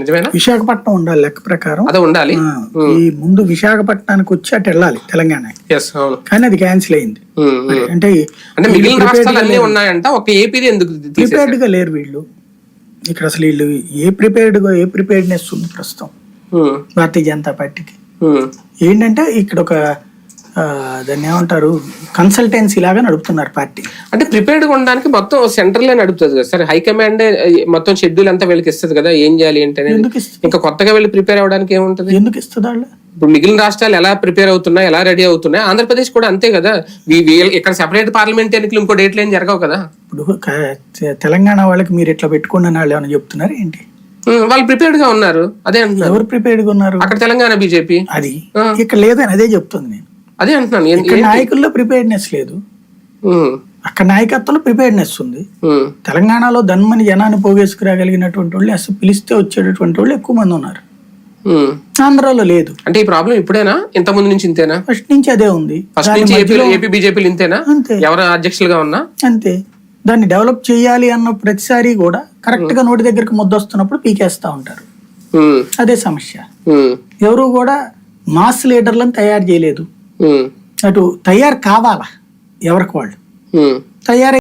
నిజమేనా? విశాఖపట్నం ఉండాలి లెక్క ప్రకారం. అదే ఉండాలి. ఈ ముందు విశాఖపట్నానికి వచ్చి అటు వెళ్ళాలి తెలంగాణ కానీ అది క్యాన్సిల్ అయింది. అంటే అంటే మిగిలిన రాష్ట్రాలు అన్ని ఉన్నాయంట ఒక ఏపీది ఎందుకు ప్రిపేర్డ్గా లేరు వీళ్ళు. ఇక్కడ అసలు వీళ్ళు ఏ ప్రిపేర్డ్గా ఏ ప్రిపేర్డ్నెస్ ఉంది ప్రస్తుతం? భారతీయ జనతా పార్టీకి. ఏంటంటే ఇక్కడ ఒక దాన్ని ఏమంటారు? కన్సల్టెన్సీ లాగా నడుపుతున్నారు పార్టీ. అంటే ప్రిపేర్డ్ ఉండడానికి మొత్తం సెంట్రల్ నడుపుతుంది కదా సరే. హైకమాండ్ మొత్తం షెడ్యూల్ అంతా వీళ్ళకి ఇస్తుంది కదా ఏం చేయాలి ఏంటి అనేది. ఎందుకు ఇస్తుంది? ఇంకా కొత్తగా వెళ్ళి ప్రిపేర్ అవ్వడానికి ఏముంటది? ఎందుకు ఇస్తుంది వాళ్ళు? ఇప్పుడు మిగిలిన రాష్ట్రాలు ఎలా ప్రిపేర్ అవుతున్నాయి ఎలా రెడీ అవుతున్నాయి? ఆంధ్రప్రదేశ్ కూడా అంతే కదా. ఇక్కడ సెపరేట్ పార్లమెంట్ ఎన్నికలు ఇంకో డేట్లు ఏం జరగవు కదా. ఇప్పుడు తెలంగాణ వాళ్ళకి మీరు ఇట్లా పెట్టుకోండి అని వాళ్ళు ఏమైనా చెప్తున్నారు ఏంటి? వాళ్ళు ప్రిపేర్డ్గా ఉన్నారు. అదే అంటున్నారు. ఎవరు ప్రిపేర్డ్గా ఉన్నారు? అక్కడ తెలంగాణ బీజేపీ. అది. ఇక్కడ లేదని అదే చెప్తుంది అదే అంటున్నాను నాయకుల్లో ప్రిపేర్డ్నెస్ లేదు. అక్కడ నాయకత్వంలో ప్రిపేర్డ్నెస్ ఉంది. తెలంగాణలో ధన్మని జనాన్ని పోగేసుకురాగలిగినటువంటి వాళ్ళు అసలు పిలిస్తే వచ్చేటటువంటి వాళ్ళు ఎక్కువ మంది ఉన్నారు. ఆంధ్రాలో లేదు. అంటే ఈ ప్రాబ్లం ఇప్పుడేనా? ఇంత ముందు నుంచి ఇంతేనా? ఫస్ట్ నుంచి అదే ఉంది. ఫస్ట్ నుంచి ఏపీ బీజేపీలు ఇంతేనా? అంతే. ఎవరు అధ్యక్షులుగా ఉన్నా? అంతే. దాన్ని డెవలప్ చేయాలి అన్న ప్రతిసారి కూడా కరెక్ట్గా నోటి దగ్గరికి ముద్దొస్తున్నప్పుడు పీకేస్తా ఉంటారు. అదే సమస్య. ఎవరు కూడా మాస్ లీడర్లను తయారు చేయలేదు. అటు తయారు కావాలా ఎవరికి వాళ్ళు. తయారు